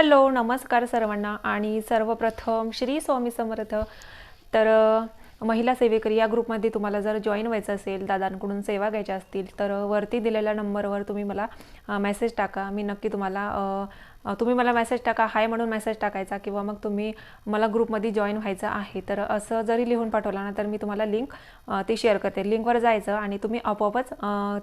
Hello नमस्कार सर्वांना. आणि सर्वप्रथम श्री स्वामी समर्थ. तर महिला सेवेकरी या ग्रुपमध्ये तुम्हाला जर जॉईन व्हायचं असेल दादांकडून सेवा घ्यायच्या असतील तर वरती दिलेल्या नंबरवर तुम्ही मला मेसेज टाका. मी नक्की तुम्हाला तुम्ही मला मेसेज टाका हाय म्हणून मेसेज टाकायचा किंवा मग तुम्ही मला ग्रुपमध्ये जॉईन व्हायचं आहे तर असं जरी लिहून पाठवला ना तर मी तुम्हाला लिंक ते शेअर करते. लिंकवर जायचं आणि तुम्ही आपोआपच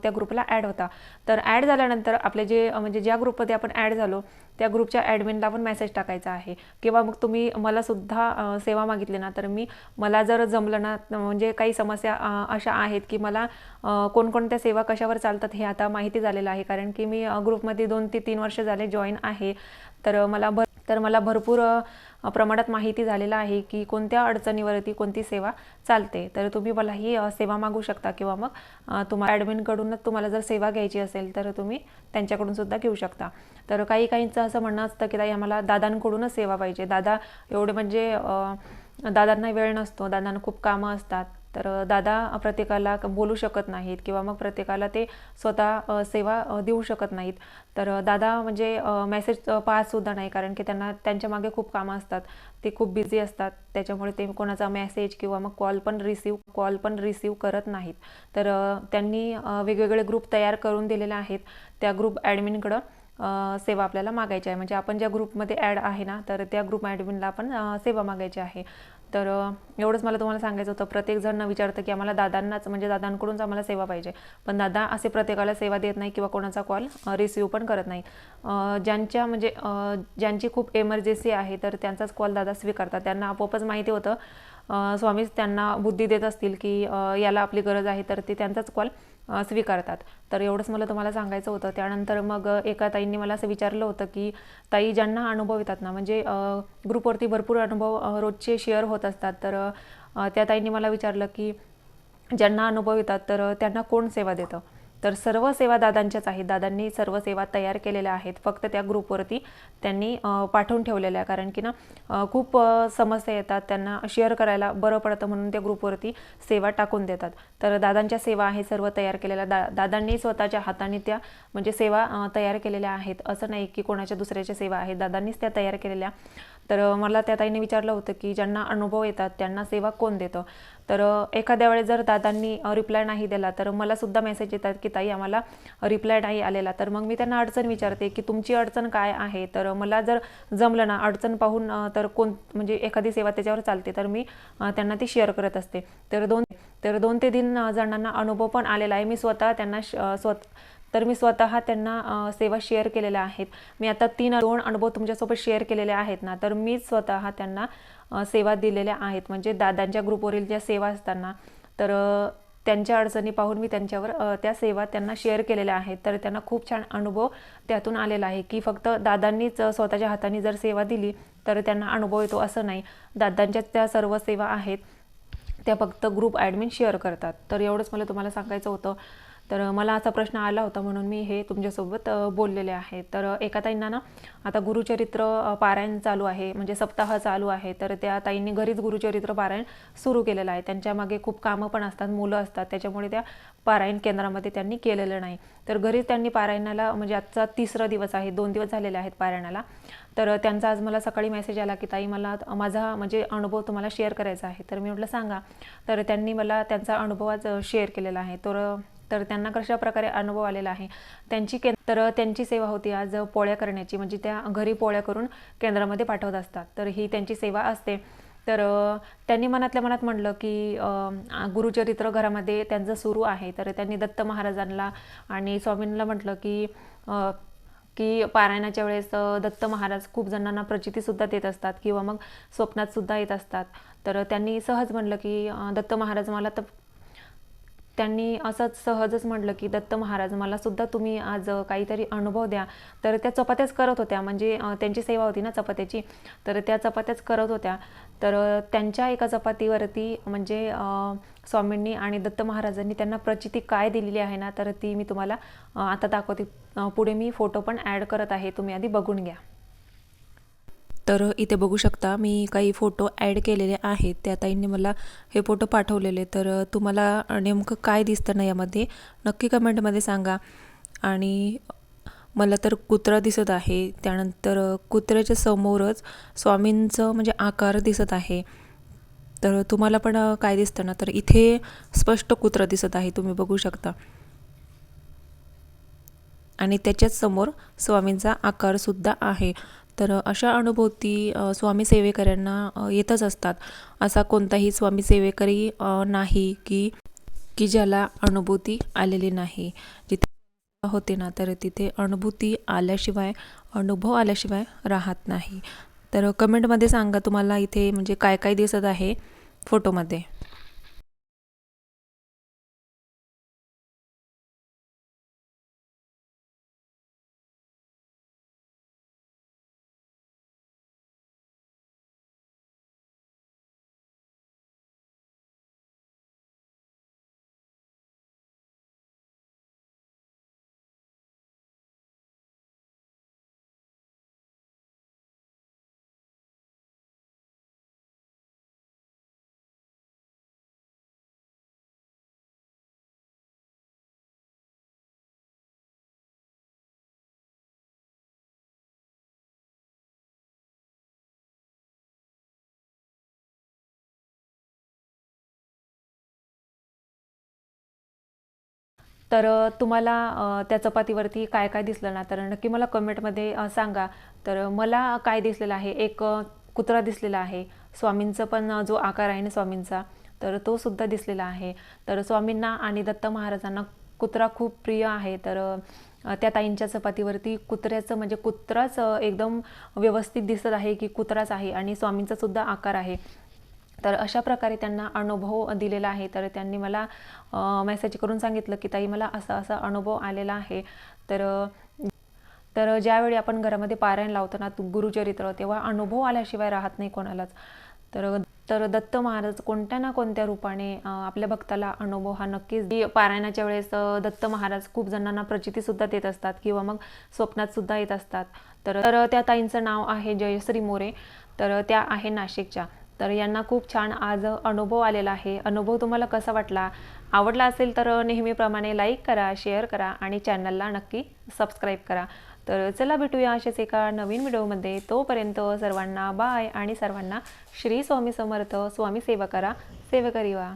त्या ग्रुपला ॲड होता. तर ॲड झाल्यानंतर आपले जे म्हणजे ज्या ग्रुपमध्ये आपण ॲड झालो त्या ग्रुपच्या ॲडमिनला पण मेसेज टाकायचा आहे. किंवा मग तुम्ही मला सुद्धा सेवा मागितली ना तर मी मला जर जमलं ना म्हणजे काही समस्या अशा आहेत की मला कोणकोणत्या सेवा कशावर चालतात हे आता माहिती झालेलं आहे. कारण की मी ग्रुपमध्ये दोन ते तीन वर्ष झाले जॉईन आहे. तर मला भर तर मला भरपूर प्रमाणात माहिती झालेलं आहे की कोणत्या अडचणीवरती कोणती सेवा चालते. तर तुम्ही मला ही सेवा मागू शकता किंवा मग तुम्हाला ॲडमिनकडूनच तुम्हाला जर सेवा घ्यायची असेल तर तुम्ही त्यांच्याकडून सुद्धा घेऊ शकता. तर काही काहींचं असं म्हणणं असतं की ताई आम्हाला दादांकडूनच सेवा पाहिजे. दादा एवढे म्हणजे दादांना वेळ नसतो. दादांना खूप कामं असतात. तर दादा प्रत्येकाला बोलू शकत नाहीत किंवा मग प्रत्येकाला ते स्वतः सेवा देऊ शकत नाहीत. तर दादा म्हणजे मेसेज पाहतसुद्धा नाही कारण की त्यांना त्यांच्या मागे खूप कामं असतात. ते खूप बिझी असतात. त्याच्यामुळे ते कोणाचा मेसेज किंवा मग कॉल पण रिसीव कॉल पण रिसीव करत नाहीत. तर त्यांनी वेगवेगळे ग्रुप तयार करून दिलेले आहेत. त्या ग्रुप ॲडमिनकडं सेवा आपल्याला मागायची आहे. म्हणजे आपण ज्या ग्रुपमध्ये ॲड आहे ना तर त्या ग्रुप ॲडमिनला आपण सेवा मागायची आहे. तर एवढंच मला तुम्हाला सांगायचं होतं. प्रत्येकजण विचारतं की आम्हाला दादांनाच म्हणजे दादांकडूनच आम्हाला सेवा पाहिजे. पण दादा असे प्रत्येकाला सेवा देत नाही किंवा कोणाचा कॉल रिसिव्ह पण करत नाही. ज्यांच्या म्हणजे ज्यांची खूप एमर्जन्सी आहे तर त्यांचाच कॉल दादा स्वीकारतात. त्यांना आपोआपच माहिती होतं. स्वामीच त्यांना बुद्धी देत असतील की याला आपली गरज आहे तर ते त्यांचाच कॉल स्वीकारतात. तर एवढंच मला तुम्हाला सांगायचं होतं. त्यानंतर मग एका ताईंनी मला असं विचारलं होतं की ताई ज्यांना अनुभव येतात ना म्हणजे ग्रुपवरती भरपूर अनुभव रोजचे शेअर होत असतात. तर त्या ताईंनी मला विचारलं की ज्यांना अनुभव येतात तर त्यांना कोण सेवा देतं? तर सर्व सेवा दादांच्याच आहेत. दादांनी सर्व सेवा तयार केलेल्या आहेत. फक्त त्या ग्रुपवरती त्यांनी पाठवून ठेवलेल्या आहे कारण की ना खूप समस्या येतात. त्यांना शेअर करायला बरं पडतं म्हणून त्या ग्रुपवरती सेवा टाकून देतात. तर दादांच्या सेवा आहे सर्व तयार केलेल्या. दा दादांनी स्वतःच्या हाताने त्या म्हणजे सेवा तयार केलेल्या आहेत. असं नाही की कोणाच्या दुसऱ्याच्या सेवा आहेत. दादांनीच त्या तयार केलेल्या. तर मला त्या ताईने विचारलं होतं की ज्यांना अनुभव येतात त्यांना सेवा कोण देतं? तर एखाद्या वेळेस जर दादांनी रिप्लाय नाही दिला तर मला सुद्धा मेसेज येतात की ताई आम्हाला रिप्लाय नाही आलेला. तर मग मी त्यांना अडचण विचारते की तुमची अडचण काय आहे? तर मला जर जमलं ना अडचण पाहून तर कोण म्हणजे एखादी सेवा त्याच्यावर चालते तर मी त्यांना ती शेअर करत असते. तर दोन तर दोन ते तीन जणांना अनुभव पण आलेला आहे. मी स्वतः त्यांना श- स्वत तर मी स्वतः त्यांना सेवा शेअर केलेल्या आहेत. मी आता तीन दोन अनुभव तुमच्यासोबत शेअर केलेले आहेत ना तर मीच स्वतः त्यांना सेवा दिलेल्या आहेत. म्हणजे दादांच्या ग्रुपवरील ज्या सेवा असताना तर त्यांच्या अडचणी पाहून मी त्यांच्यावर त्या सेवा त्यांना शेअर केलेल्या आहेत. तर त्यांना खूप छान अनुभव त्यातून आलेला आहे की फक्त दादांनीच स्वतःच्या हाताने जर सेवा दिली तर त्यांना अनुभव येतो असं नाही. दादांच्या त्या सर्व सेवा आहेत त्या फक्त ग्रुप ॲडमिन शेअर करतात. तर एवढंच मला तुम्हाला सांगायचं होतं. तर मला असा प्रश्न आला होता म्हणून मी हे तुमच्यासोबत बोललेले आहे. तर एका ताईंना ना आता गुरुचरित्र पारायण चालू आहे म्हणजे सप्ताह चालू आहे तर त्या ताईंनी घरीच गुरुचरित्र पारायण सुरू केलेलं आहे. त्यांच्या मागे खूप कामं पण असतात मुलं असतात त्याच्यामुळे त्या पारायण केंद्रामध्ये त्यांनी केलेलं नाही. तर घरीच त्यांनी पारायणाला म्हणजे आजचा तिसरा दिवस आहे दोन दिवस झालेले आहेत पारायणाला. तर त्यांचा आज मला सकाळी मेसेज आला की ताई मला माझा म्हणजे अनुभव तुम्हाला शेअर करायचा आहे. तर मी म्हटलं सांगा. तर त्यांनी मला त्यांचा अनुभव आज शेअर केलेला आहे. तर तर त्यांना कशा प्रकारे अनुभव आलेला आहे? त्यांची के तर त्यांची सेवा होती आज पोळ्या करण्याची. म्हणजे त्या घरी पोळ्या करून केंद्रामध्ये पाठवत असतात. तर ही त्यांची सेवा असते. तर त्यांनी मनातल्या मनात म्हटलं की गुरुचरित्र घरामध्ये त्यांचं सुरू आहे. तर त्यांनी दत्त महाराजांना आणि स्वामींना म्हटलं की की पारायणाच्या वेळेस दत्त महाराज खूप जणांना प्रचितीसुद्धा देत असतात किंवा मग स्वप्नातसुद्धा येत असतात. तर त्यांनी सहज म्हणलं की दत्त महाराज मला तर त्यांनी असंच सहजच म्हटलं की दत्त महाराज मला सुद्धा तुम्ही आज काहीतरी अनुभव द्या. तर त्या चपात्याच करत होत्या. म्हणजे त्यांची सेवा होती ना चपात्याची. तर त्या चपात्याच करत होत्या. तर त्यांच्या एका चपातीवरती म्हणजे स्वामींनी आणि दत्त महाराजांनी त्यांना प्रचिती काय दिलेली आहे ना तर ती मी तुम्हाला आता दाखवते. पुढे मी फोटो पण ॲड करत आहे. तुम्ही आधी बघून घ्या. तर इथे बघू शकता मी काही फोटो ॲड केलेले आहेत. त्या ताईंनी मला हे फोटो पाठवलेले. तर तुम्हाला नेमकं काय दिसतं ना यामध्ये नक्की कमेंटमध्ये सांगा. आणि मला तर कुत्रा दिसत आहे. त्यानंतर कुत्र्याच्या समोरच स्वामींचं म्हणजे आकार दिसत आहे. तर तुम्हाला पण काय दिसतं ना? तर इथे स्पष्ट कुत्रा दिसत आहे. तुम्ही बघू शकता. आणि त्याच्याच समोर स्वामींचा आकारसुद्धा आहे. तर अशा अनुभूती स्वामी सेवेकऱ्यांना येतच असतात. असा कोणताही स्वामी सेवेकरी नाही की की ज्याला अनुभूती आलेली नाही. जिथे होते ना तर तिथे अनुभूती आल्याशिवाय अनुभव आल्याशिवाय राहत नाही. तर कमेंटमध्ये सांगा तुम्हाला इथे म्हणजे काय काय दिसत आहे फोटोमध्ये. तर तुम्हाला त्या चपातीवरती काय काय दिसलं ना? तर नक्की मला कमेंटमध्ये सांगा. तर मला काय दिसलेलं आहे? एक कुत्रा दिसलेला आहे. स्वामींचं पण जो आकार आहे ना स्वामींचा तर तो सुद्धा दिसलेला आहे. तर स्वामींना आणि दत्त महाराजांना कुत्रा खूप प्रिय आहे. तर त्या ताईंच्या चपातीवरती कुत्र्याचं म्हणजे कुत्राच एकदम व्यवस्थित दिसत आहे की कुत्राच आहे आणि स्वामींचा सुद्धा आकार आहे. तर अशा प्रकारे त्यांना अनुभव दिलेला आहे. तर त्यांनी मला मेसेज करून सांगितलं की ताई मला असा असा अनुभव आलेला आहे. तर तर ज्यावेळी आपण घरामध्ये पारायण लावतो ना गुरुचरित्र तेव्हा अनुभव आल्याशिवाय राहत नाही कोणालाच. तर तर दत्त महाराज कोणत्या ना कोणत्या रूपाने आपल्या भक्ताला अनुभव हा नक्कीच पारायणाच्या वेळेस दत्त महाराज खूप जणांना प्रचितीसुद्धा देत असतात किंवा मग स्वप्नात सुद्धा येत असतात. तर तर त्या ताईंचं नाव आहे जयश्री मोरे. तर त्या आहे नाशिकच्या. तर यांना खूप छान आज अनुभव आलेला आहे. अनुभव तुम्हाला कसा वाटला? आवडला असेल तर नेहमीप्रमाणे लाईक करा शेअर करा आणि चॅनलला नक्की सबस्क्राईब करा. तर चला भेटूया असेच एका नवीन व्हिडिओमध्ये. तोपर्यंत सर्वांना बाय आणि सर्वांना श्री स्वामी समर्थ स्वामी सेवा करा. सेवा करीवा